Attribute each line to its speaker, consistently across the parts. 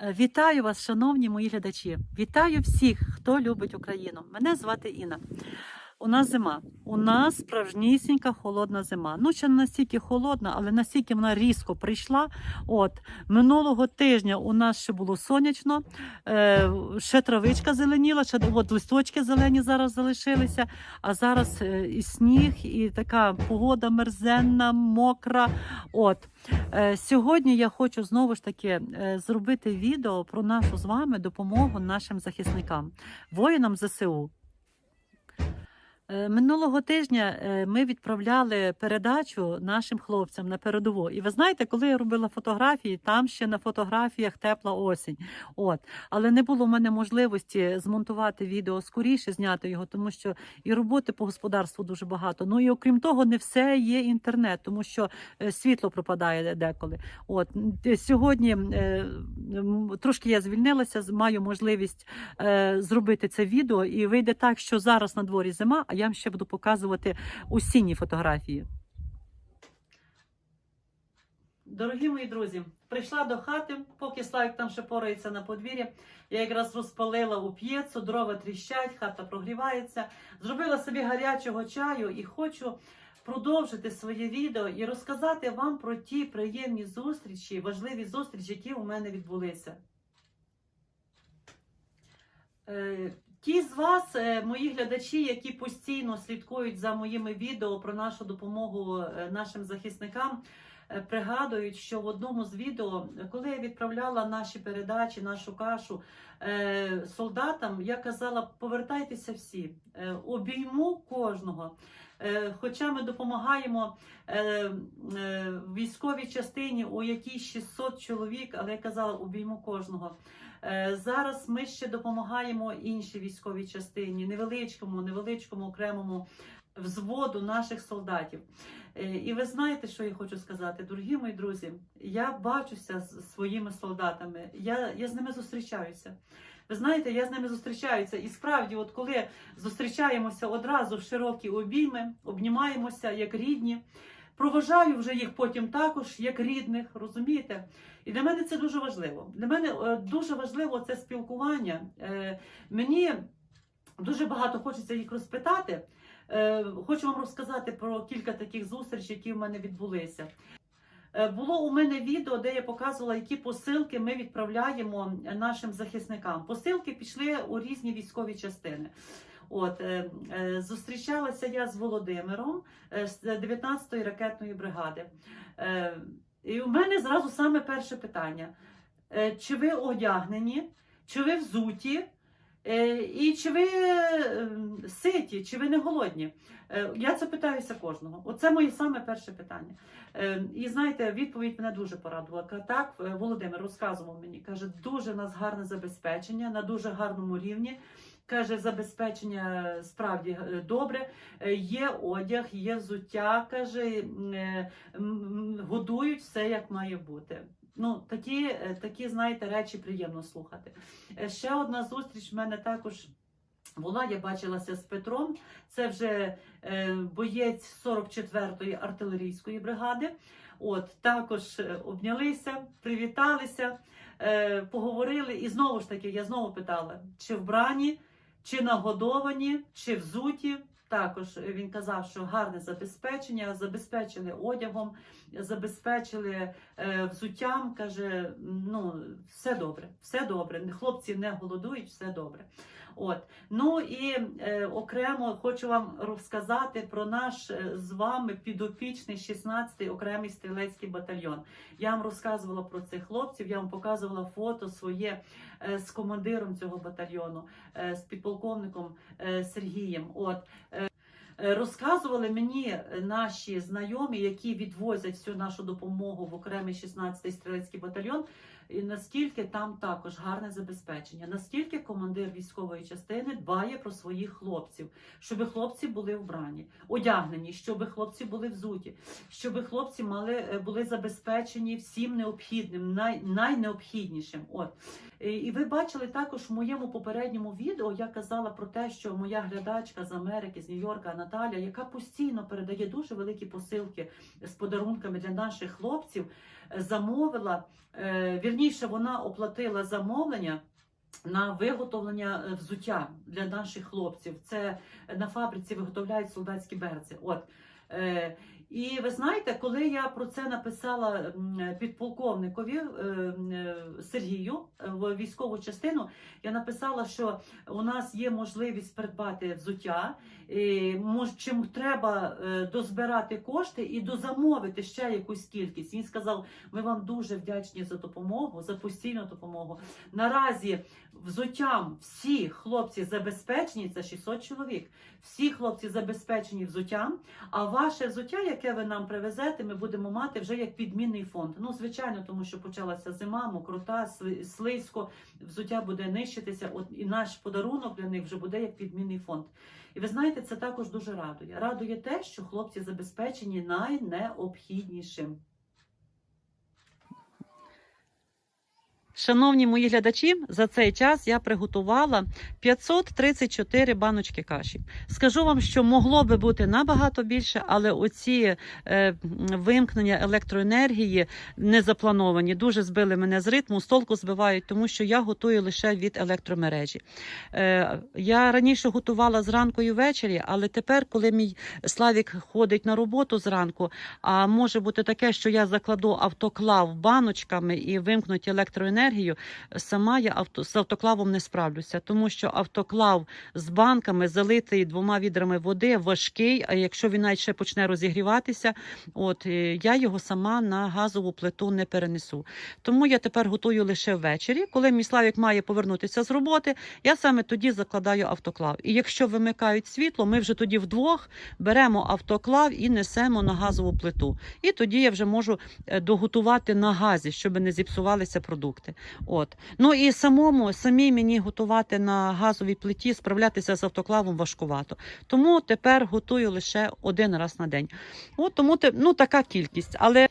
Speaker 1: Е, Вітаю вас, шановні мої глядачі. Вітаю всіх, хто любить Україну. Мене звати Інна. У нас зима. У нас справжнісінька холодна зима. Ну, ще не настільки холодна, але настільки вона різко прийшла. От минулого тижня у нас ще було сонячно, е, ще травичка зеленіла, ще от листочки зелені зараз залишилися. А зараз е, і сніг, і така погода мерзенна, мокра. От Е, Сьогодні я хочу знову ж таки е, зробити відео про нашу з вами допомогу нашим захисникам, воїнам ЗСУ. Е, Минулого тижня е, ми відправляли передачу нашим хлопцям на передову. І ви знаєте, коли я робила фотографії, там ще на фотографіях тепла осінь. От. Але не було в мене можливості змонтувати відео скоріше, зняти його, тому що і роботи по господарству дуже багато. Ну і окрім того, не все є інтернет, тому що е, світло пропадає деколи. От сьогодні трошки я звільнилася, маю можливість зробити це відео, і вийде так, що зараз на дворі зима, я вам ще буду показувати осінні фотографії. Дорогі мої друзі, прийшла до хати, поки Славік там ще порається на подвір'ї. Я якраз розпалила у п'єцу, дрова тріщать, хата прогрівається. Зробила собі гарячого чаю і хочу продовжити своє відео і розказати вам про ті приємні зустрічі, важливі зустрічі, які у мене відбулися. Ті з вас, е, мої глядачі, які постійно слідкують за моїми відео про нашу допомогу е, нашим захисникам, е, пригадують, що в одному з відео, коли я відправляла наші передачі, нашу кашу солдатам, я казала: повертайтеся всі, обійму кожного. Хоча ми допомагаємо військовій частині, у якій 600 чоловік, але я казала, обійму кожного. Е, Зараз ми ще допомагаємо іншій військовій частині, невеличкому, невеличкому окремому взводу наших солдатів. Е, І ви знаєте, що я хочу сказати, дорогі мої друзі, я бачуся з своїми солдатами, я, я з ними зустрічаюся. Ви знаєте, я з ними зустрічаюся. І справді, от коли зустрічаємося одразу в широкі обійми, обнімаємося як рідні. Проважаю вже їх потім також як рідних, розумієте? І для мене це дуже важливо. Для мене е, дуже важливо це спілкування. Е, Мені дуже багато хочеться їх розпитати. Е, Хочу вам розказати про кілька таких зустрічей, які в мене відбулися. Було у мене відео, де я показувала, які посилки ми відправляємо нашим захисникам. Посилки пішли у різні військові частини. От е, е, зустрічалася я з Володимиром е, з 19-ї ракетної бригади. І у мене зразу саме перше питання: чи ви одягнені, чи ви взуті, і чи ви ситі, чи ви не голодні? Я це питаюся кожного. Оце моє саме перше питання. І знаєте, відповідь мене дуже порадувала. Так, Володимир розказував мені, каже, дуже в нас гарне забезпечення на дуже гарному рівні. Каже, забезпечення справді е, добре. Е, Є одяг, є взуття. Каже, е, годують все як має бути. Ну, такі, е, такі, знаєте, речі приємно слухати. Е, Ще одна зустріч в мене також була. Я бачилася з Петром. Це вже е, боєць 44-ї артилерійської бригади. От також е, обнялися, привіталися, е, поговорили. І знову ж таки, я знову питала, чи вбрані, чи нагодовані, чи взуті. Також він казав, що гарне забезпечення, забезпечили одягом, забезпечили е, взуттям. Каже, ну все добре, все добре. Хлопці не голодують, все добре. От ну і е, окремо хочу вам розказати про наш е, з вами підопічний 16-й окремий стрілецький батальйон. Я вам розказувала про цих хлопців. Я вам показувала фото своє з командиром цього батальйону, е, з підполковником е, Сергієм. От е, Е, Розказували мені наші знайомі, які відвозять всю нашу допомогу в окремий 16-й стрілецький батальйон, і наскільки там також гарне забезпечення, наскільки командир військової частини дбає про своїх хлопців, щоб хлопці були вбрані, одягнені, щоб хлопці були взуті, щоб хлопці мали е, були забезпечені всім необхідним, най, найнеобхіднішим. От. І ви бачили також в моєму попередньому відео, я казала про те, що моя глядачка з Америки, з Нью-Йорка Наталя, яка постійно передає дуже великі посилки з подарунками для наших хлопців, замовила, е, вірніше, вона оплатила замовлення. На виготовлення е, взуття для наших хлопців. Це на фабриці виготовляють солдатські берці. От. І ви знаєте, коли я про це написала підполковникові е, е, Сергію е, в військову частину, я написала, що у нас є можливість придбати взуття, чим треба дозбирати кошти і дозамовити ще якусь кількість. Він сказав: ми вам дуже вдячні за допомогу, за постійну допомогу. Наразі взуттям всі хлопці забезпечені, це 600 чоловік. Всі хлопці забезпечені взуттям. А ваше взуття, яке ви нам привезете, ми будемо мати вже як підмінний фонд. Ну, звичайно, тому що почалася зима, мокрота, слизько, взуття буде нищитися. От і наш подарунок для них вже буде як підмінний фонд. І ви знаєте, це також дуже радує. Радує те, що хлопці забезпечені найнеобхіднішим. Шановні мої глядачі, за цей час я приготувала 534 баночки каші. Скажу вам, що могло би бути набагато більше, але оці е, вимкнення електроенергії не заплановані. Дуже збили мене з ритму, з толку збивають, тому що я готую лише від електромережі. Е, я раніше готувала зранку і ввечері, але тепер, коли мій Славік ходить на роботу зранку, а може бути таке, що я закладу автоклав баночками і вимкнуть електроенергію, сама я авто, з автоклавом не справлюся, тому що автоклав з банками залитий двома відрами води важкий. А якщо він навіть ще почне розігріватися, от е, я його сама на газову плиту не перенесу. Тому я тепер готую лише ввечері. Коли мій Славік має повернутися з роботи, я саме тоді закладаю автоклав. І якщо вимикають світло, ми вже тоді вдвох беремо автоклав і несемо на газову плиту. І тоді я вже можу е, доготувати на газі, щоб не зіпсувалися продукти. От ну і самому самі мені готувати на газовій плиті, справлятися з автоклавом важкувато. Тому тепер готую лише один раз на день. От тому ну, така кількість. Але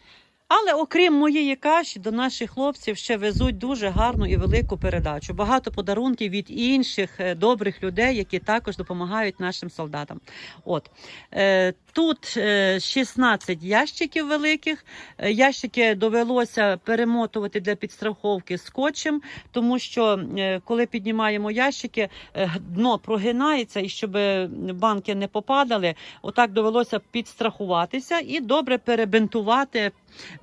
Speaker 1: але окрім моєї каші, до наших хлопців ще везуть дуже гарну і велику передачу. Багато подарунків від інших е, добрих людей, які також допомагають нашим солдатам. От е, тут е, 16 ящиків великих. Е, Ящики довелося перемотувати для підстраховки скотчем, тому що е, коли піднімаємо ящики, е, дно прогинається, і щоб банки не попадали, отак довелося підстрахуватися і добре перебинтувати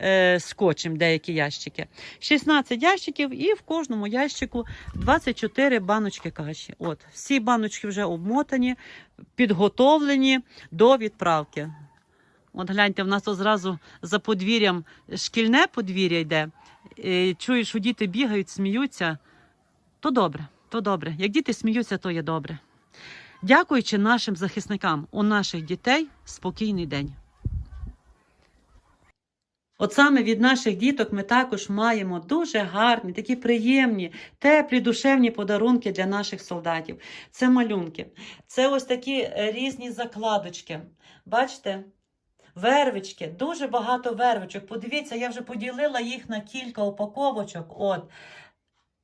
Speaker 1: е, скотчем деякі ящики. 16 ящиків, і в кожному ящику 24 баночки каші. От, всі баночки вже обмотані, підготовлені до відправки. От гляньте, в нас тут зразу за подвір'ям шкільне подвір'я йде. Е, Чуєш, що діти бігають, сміються. То добре, то добре. Як діти сміються, то є добре. Дякуючи нашим захисникам, у наших дітей спокійний день. От саме від наших діток ми також маємо дуже гарні, такі приємні, теплі, душевні подарунки для наших солдатів. Це малюнки, це ось такі е, різні закладочки. Бачите? Вервички, дуже багато вервичок. Подивіться, я вже поділила їх на кілька упаковочок. От.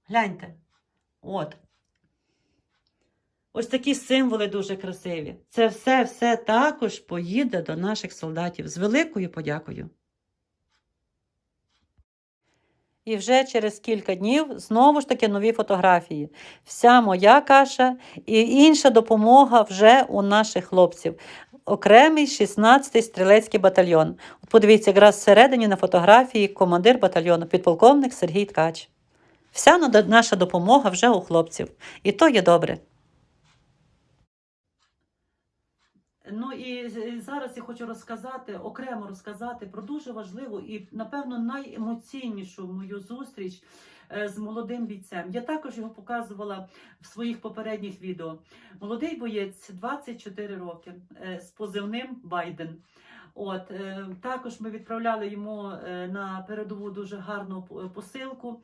Speaker 1: Гляньте. От. Ось такі символи дуже красиві. Це все, все також поїде до наших солдатів з великою подякою. І вже через кілька днів знову ж таки нові фотографії. Вся моя каша і інша допомога вже у наших хлопців. Окремий 16-й стрілецький батальйон. От подивіться, якраз всередині на фотографії командир батальйону, підполковник Сергій Ткач. Вся наша допомога вже у хлопців. І то є добре. Ну і зараз я хочу розказати, окремо розказати про дуже важливу і, напевно, найемоційнішу мою зустріч е, з молодим бійцем. Я також його показувала в своїх попередніх відео. Молодий боєць, 24 роки, е, з позивним Байден. От е, також ми відправляли йому на передову дуже гарну посилку.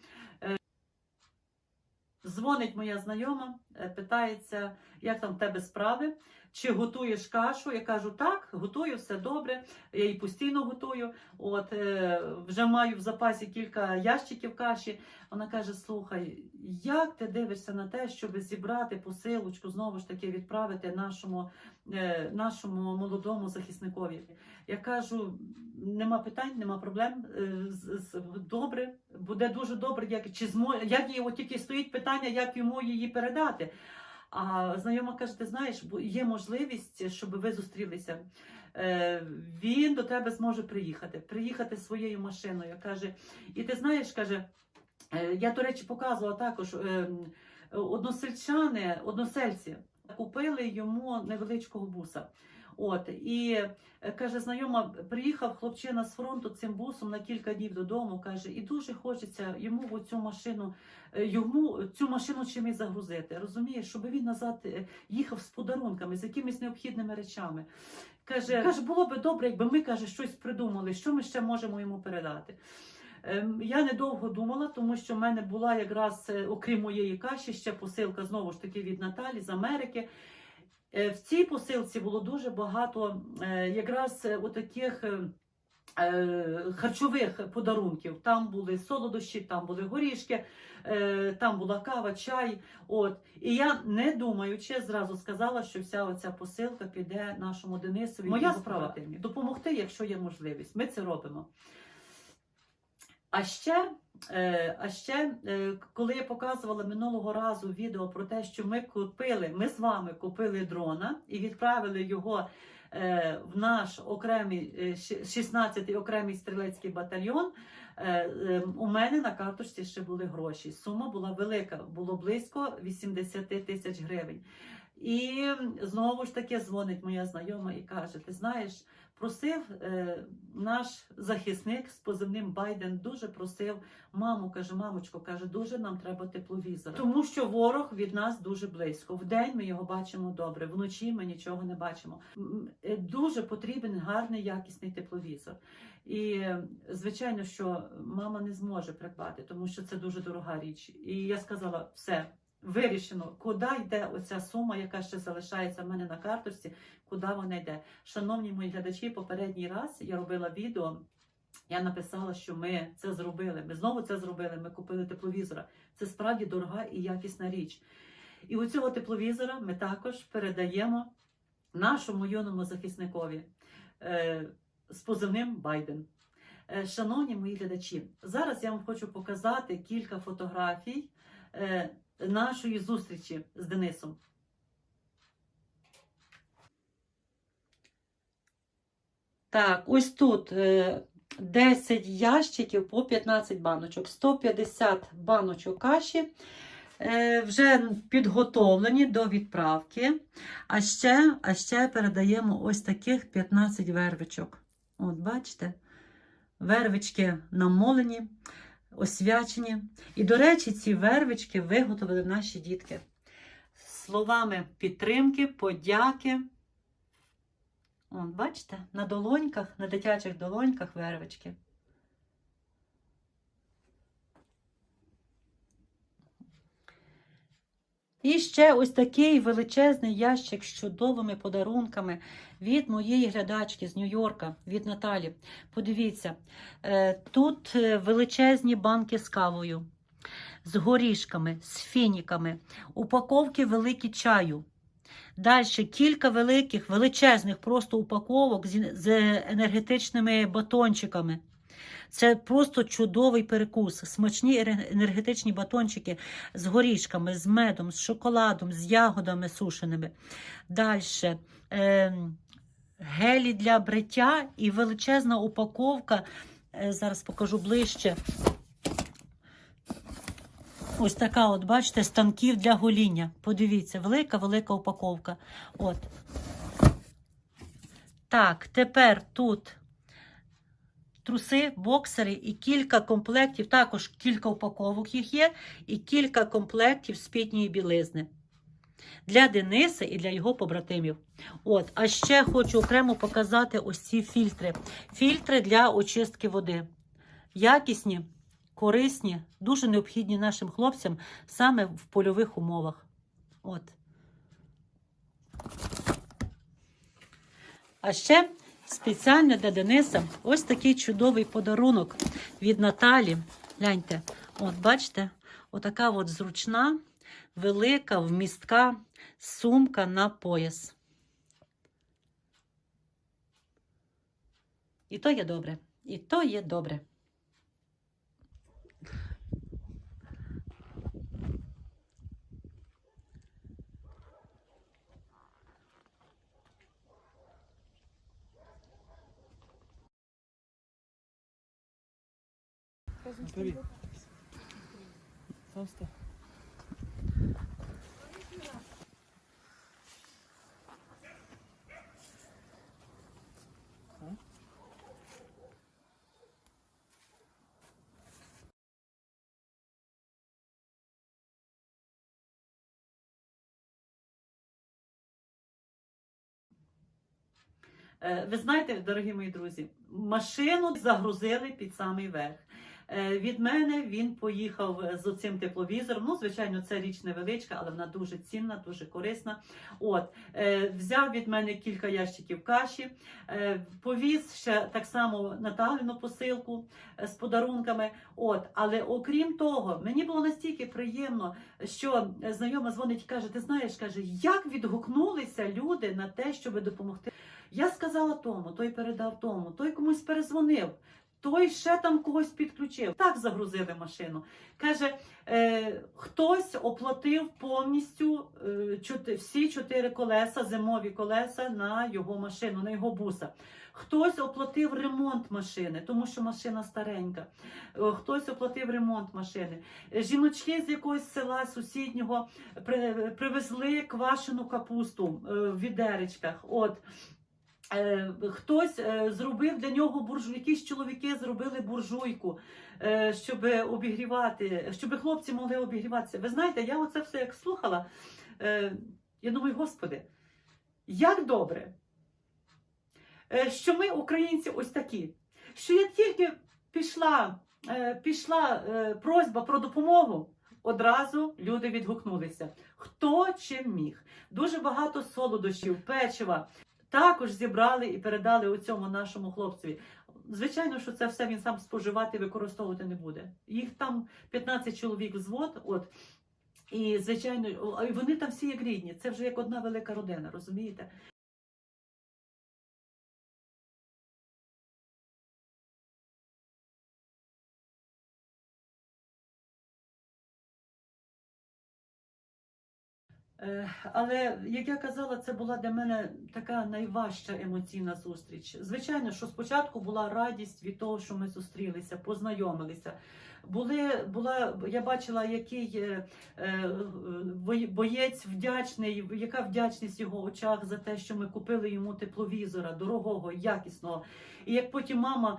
Speaker 1: Дзвонить моя знайома, питається, як там в тебе справи. Чи готуєш кашу? Я кажу, так, готую, все добре. Я її постійно готую. От е, вже маю в запасі кілька ящиків каші. Вона каже: Слухай, як ти дивишся на те, щоб зібрати посилочку, знову ж таки відправити нашому, е, нашому молодому захисникові? Я кажу: нема питань, нема проблем. е, з- Добре, буде дуже добре. Як чи змо, як її от тільки стоїть питання, як йому її передати? А знайома каже: ти знаєш, бо є можливість, щоб ви зустрілися. Е, Він до тебе зможе приїхати, приїхати своєю машиною. Каже, і ти знаєш, каже, е, я, до речі, показувала також е, односельчани, односельці купили йому невеличкого буса. От і е, каже, знайома, приїхав хлопчина з фронту цим бусом на кілька днів додому. каже, і дуже хочеться йому цю машину, е, йому цю машину чимось загрузити. Розумієш, щоб він назад е, їхав з подарунками, з якимись необхідними речами. Каже, каже, було би добре, якби ми каже, щось придумали, що ми ще можемо йому передати. Ем, Я недовго думала, тому що в мене була якраз, окрім моєї каші, ще посилка знову ж таки від Наталі з Америки. Е, В цій посилці було дуже багато е, якраз е, отаких харчових подарунків. Там були солодощі, там були горішки, там була кава, чай. От. І я, не думаючи, зразу сказала, що вся оця посилка піде нашому Денисові. Моя справа допомогти, якщо є можливість. Ми це робимо. А ще, е, а ще, е, коли я показувала минулого разу відео про те, що ми купили, ми з вами купили дрона і відправили його е, в наш окремий е, 16-й окремий стрілецький батальйон. У мене на карточці ще були гроші. Сума була велика, було близько 80 тисяч гривень. І знову ж таки дзвонить моя знайома і каже: Ти знаєш, просив е, наш захисник з позивним Байден, дуже просив маму, каже, мамочко, каже, дуже нам треба тепловізор. Тому що ворог від нас дуже близько. Вдень ми його бачимо добре, вночі ми нічого не бачимо. Е, Дуже потрібен гарний якісний тепловізор. І звичайно, що мама не зможе придбати, тому що це дуже дорога річ. І я сказала, все. Вирішено, куди йде оця сума, яка ще залишається в мене на карточці, куди вона йде. Шановні мої глядачі, попередній раз я робила відео. Я написала, що ми це зробили. Ми знову це зробили. Ми купили тепловізора. Це справді дорога і якісна річ. І у цього тепловізора ми також передаємо нашому юному захисникові е, з позивним Байден. Е, Шановні мої глядачі, зараз я вам хочу показати кілька фотографій е, нашої зустрічі з Денисом. Так, ось тут е, 10 ящиків по 15 баночок, 150 баночок каші е, вже підготовлені до відправки. А ще, а ще передаємо ось таких 15 вервичок. От, бачите? Вервички намолені, освячені. І, до речі, ці вервички виготовили наші дітки. Словами підтримки, подяки. От, бачите, на долоньках, на дитячих долоньках вервички. І ще ось такий величезний ящик з чудовими подарунками від моєї глядачки з Нью-Йорка, від Наталі. Подивіться, е, тут е, величезні банки з кавою, з горішками, з фініками, упаковки великі чаю. Далі кілька великих, величезних просто упаковок з, з енергетичними батончиками. Це просто чудовий перекус. Смачні енергетичні батончики з горішками, з медом, з шоколадом, з ягодами сушеними. Далі е, гелі для бриття і величезна упаковка. Е, зараз покажу ближче. Ось така, от, бачите, станків для гоління. Подивіться, велика-велика упаковка. От. Так, тепер тут труси, боксери і кілька комплектів, також кілька упаковок їх є, і кілька комплектів спідньої білизни. Для Дениса і для його побратимів. От, а ще хочу окремо показати ось ці фільтри. Фільтри для очистки води. Якісні, корисні, дуже необхідні нашим хлопцям саме в польових умовах. От. А ще спеціально для Дениса ось такий чудовий подарунок від Наталі. Гляньте, от бачите, отака от зручна, велика, вмістка сумка на пояс. І то є добре. І то є добре.
Speaker 2: Просто.
Speaker 1: Е, Ви знаєте, дорогі мої друзі, машину загрузили під самий верх. Е, Від мене він поїхав з оцим тепловізором. Ну, звичайно, це річ невеличка, але вона дуже цінна, дуже корисна. От е, взяв від мене кілька ящиків каші, е, повіз ще так само Наталіну посилку е, з подарунками. От, але окрім того, мені було настільки приємно, що е, знайома дзвонить і каже: Ти знаєш, каже, як відгукнулися люди на те, щоб допомогти. Я сказала тому, той передав тому, той комусь перезвонив. Той ще там когось підключив. Так загрузили машину. Каже, е, хтось оплатив повністю е, чот- всі чотири колеса, зимові колеса на його машину, на його буса. Хтось оплатив ремонт машини, тому що машина старенька. Е, Хтось оплатив ремонт машини. Е, Жіночки з якогось села сусіднього при- привезли квашену капусту е, в відеречках. От. Е, Хтось е, зробив для нього буржуй, якісь чоловіки зробили буржуйку, е, щоб обігрівати, щоб хлопці могли обігріватися. Ви знаєте, я оце все як слухала. Я думаю, господи, як добре, що ми, українці, ось такі. Що як тільки пішла, пішла просьба про допомогу, одразу люди відгукнулися. Хто чим міг. Дуже багато солодощів, печива також зібрали і передали у цьому нашому хлопцеві. Звичайно, що це все він сам споживати використовувати не буде. Їх там 15 чоловік взвод, от. І, звичайно, вони там всі як рідні. Це вже як одна велика родина, розумієте? Але як я казала, це була для мене така найважча емоційна зустріч. Звичайно, що спочатку була радість від того, що ми зустрілися, познайомилися. Були, була, я бачила, який е, е, боєць вдячний, яка вдячність в його очах за те, що ми купили йому тепловізора, дорогого, якісного. І як потім мама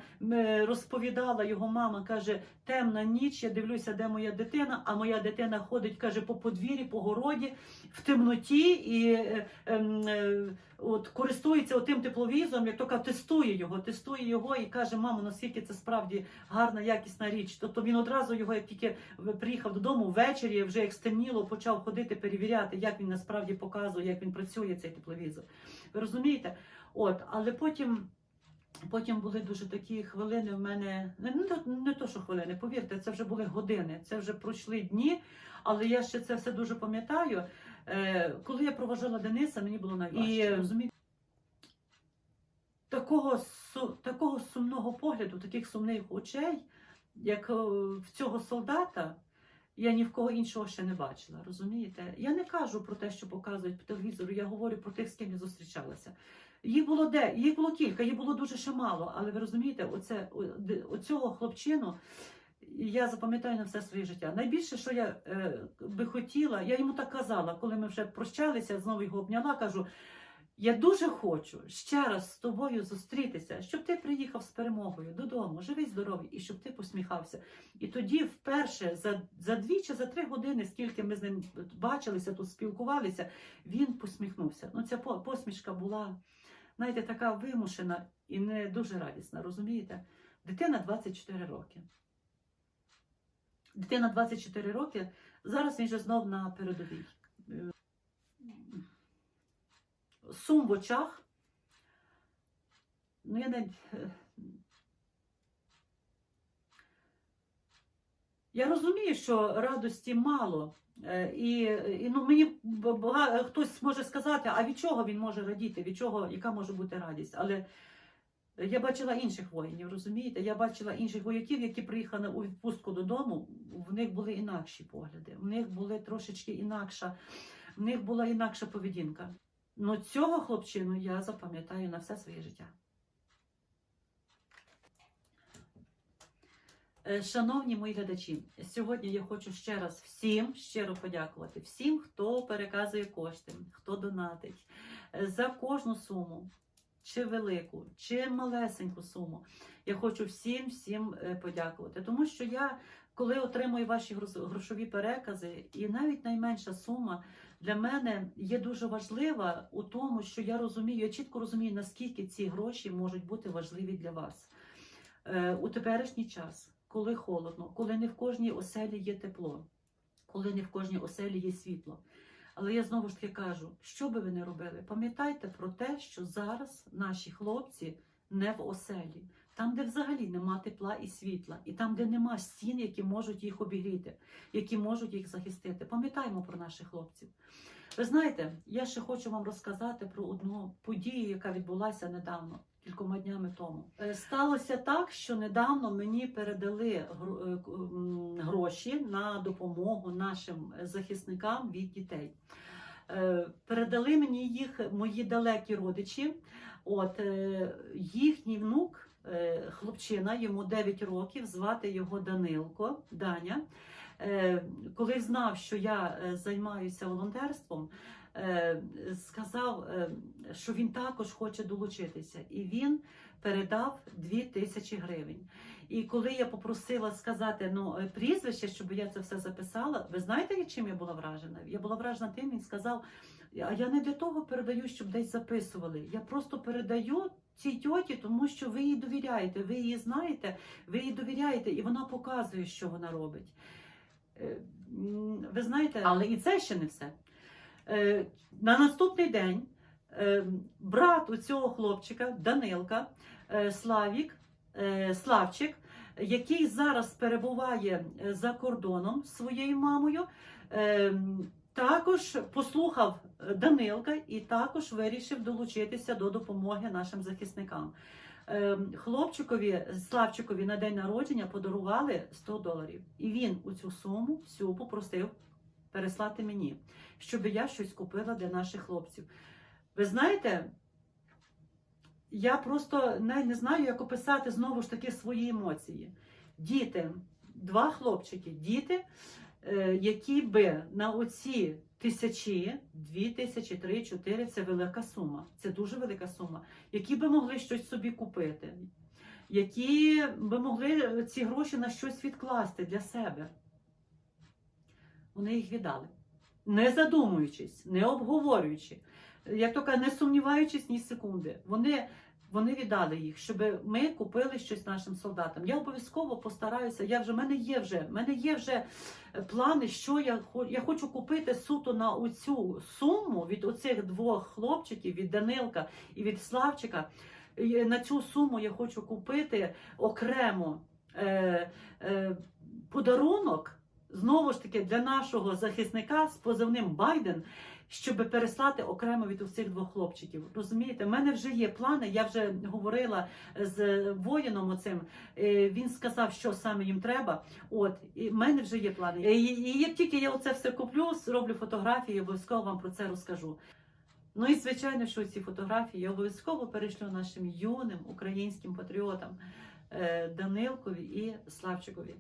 Speaker 1: розповідала, його мама каже: темна ніч, я дивлюся, де моя дитина, а моя дитина ходить, каже, по подвір'ї, по городі, в темноті і е, ем, е, от, користується тим тепловізором, як тільки тестує його, тестує його і каже, мамо, наскільки це справді гарна, якісна річ. Тобто він одразу його, як тільки приїхав додому ввечері, вже як стемніло, почав ходити, перевіряти, як він насправді показує, як він працює, цей тепловізор. Ви розумієте? От, але потім. Потім були дуже такі хвилини в мене, не, не, не то, що хвилини, повірте, це вже були години, це вже пройшли дні, але я ще це все дуже пам'ятаю. Е, коли я проважала Дениса, мені було найважче. І, розумієте, такого, такого сумного погляду, таких сумних очей, як е, в цього солдата, я ні в кого іншого ще не бачила. Розумієте? Я не кажу про те, що показують по телевізору, я говорю про тих, з ким я зустрічалася. Їх було де? Їх було кілька, їх було дуже ще мало. Але ви розумієте, оце, оцього хлопчину я запам'ятаю на все своє життя. Найбільше, що я е, би хотіла, я йому так казала, коли ми вже прощалися, знову його обняла, кажу. Я дуже хочу ще раз з тобою зустрітися, щоб ти приїхав з перемогою додому, живий, здоровий, і щоб ти посміхався. І тоді, вперше, за, за дві чи за три години, скільки ми з ним бачилися, тут спілкувалися, він посміхнувся. Ну, ця посмішка була, знаєте, така вимушена і не дуже радісна, розумієте? Дитина 24 роки. Дитина 24 роки, зараз він же знов на передовій. Е, Сум в очах, ну я не. Я розумію, що радості мало. Е, І, і ну, мені хтось може сказати, а від чого він може радіти, від чого, яка може бути радість. Але я бачила інших воїнів, розумієте? Я бачила інших вояків, які приїхали у відпустку додому. В них були інакші погляди, в них були трошечки інакша, в них була інакша поведінка. Ну цього хлопчину я запам'ятаю на все своє життя. Е, Шановні мої глядачі, сьогодні я хочу ще раз всім щиро подякувати, всім, хто переказує кошти, хто донатить е, за кожну суму, чи велику, чи малесеньку суму. Я хочу всім всім е, подякувати, тому що я, коли отримую ваші грошові перекази, і навіть найменша сума для мене є дуже важлива у тому, що я розумію, я чітко розумію, наскільки ці гроші можуть бути важливі для вас Е, у теперішній час, коли холодно, коли не в кожній оселі є тепло, коли не в кожній оселі є світло. Але я знову ж таки кажу, що би ви не робили, пам'ятайте про те, що зараз наші хлопці не в оселі, там, де взагалі нема тепла і світла, і там, де нема стін, які можуть їх обігріти, які можуть їх захистити. Пам'ятаємо про наших хлопців. Ви знаєте, я ще хочу вам розказати про одну подію, яка відбулася недавно, кількома днями тому. Е, Сталося так, що недавно мені передали е, гроші на допомогу нашим захисникам від дітей. Е, Передали мені їх мої далекі родичі. От їхній внук, хлопчина, йому 9 років, звати його Данилко, Даня. Коли знав, що я займаюся волонтерством, сказав, е, що він також хоче долучитися, і він передав 2 тисячі гривень. І коли я попросила сказати ну, е, прізвище, щоб я це все записала, ви знаєте, чим я була вражена? Я була вражена тим, він сказав: а я не для того передаю, щоб десь записували. Я просто передаю цій тьоті, тому що ви їй довіряєте, ви її знаєте, ви їй довіряєте, і вона показує, що вона робить. Е, Ви знаєте, але і це ще не все. Е, На наступний день е, брат у цього хлопчика, Данилка, е, Славік, Славчик, який зараз перебуває за кордоном зі своєю мамою, також послухав Данилка і також вирішив долучитися до допомоги нашим захисникам. Хлопчикові Славчикові на день народження подарували 100 доларів, і він у цю суму всю попросив переслати мені, щоб я щось купила для наших хлопців. Ви знаєте, я просто не знаю, як описати знову ж таки свої емоції. Діти, два хлопчики, діти, е, які би на оці тисячі, дві тисячі, три, чотири це велика сума. Це дуже велика сума, які би могли щось собі купити, які би могли ці гроші на щось відкласти для себе. Вони їх віддали, не задумуючись, не обговорюючи, як то кажуть, не сумніваючись ні секунди. Вони, вони віддали їх, щоб ми купили щось нашим солдатам. Я обов'язково постараюся. Я вже в мене є вже в мене є вже е, плани, що я хочу. Я хочу купити суто на оцю суму від оцих двох хлопчиків, від Данилка і від Славчика. На цю суму я хочу купити окремо е, е, подарунок. Знову ж таки, для нашого захисника з позивним Байден, щоб переслати окремо від усіх двох хлопчиків. Розумієте, в мене вже є плани. Я вже говорила з воїном оцим. е, Він сказав, що саме їм треба. От і в мене вже є плани. І, як тільки я оце все куплю, зроблю фотографії, обов'язково вам про це розкажу. Ну і звичайно, що ці фотографії я обов'язково перешлю нашим юним українським патріотам е, Данилкові і Славчикові.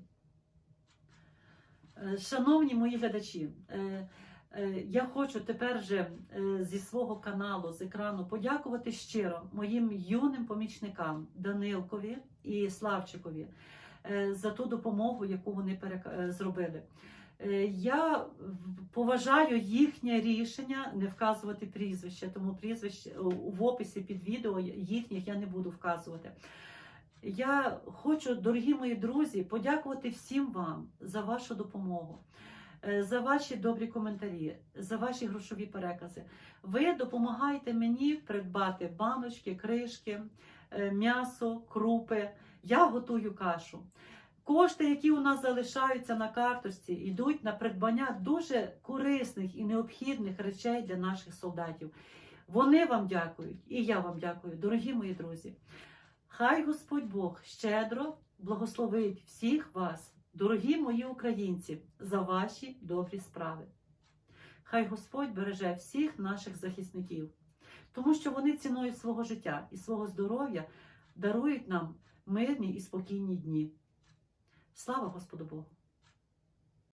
Speaker 1: Е, Шановні мої глядачі, е, е, я хочу тепер же зі свого каналу, з екрану подякувати щиро моїм юним помічникам Данилкові і Славчикові за ту допомогу, яку вони зробили. Я поважаю їхнє рішення не вказувати прізвище, тому прізвище в описі під відео їхніх я не буду вказувати. Я хочу, дорогі мої друзі, подякувати всім вам за вашу допомогу, е, за ваші добрі коментарі, за ваші грошові перекази. Ви допомагаєте мені придбати баночки, кришки, е, м'ясо, крупи. Я готую кашу. Кошти, які у нас залишаються на карточці, йдуть на придбання дуже корисних і необхідних речей для наших солдатів. Вони вам дякують, і я вам дякую, дорогі мої друзі. Хай Господь Бог щедро благословить всіх вас, дорогі мої українці, за ваші добрі справи. Хай Господь береже всіх наших захисників, тому що вони ціною свого життя і свого здоров'я дарують нам мирні і спокійні дні. Слава Господу Богу!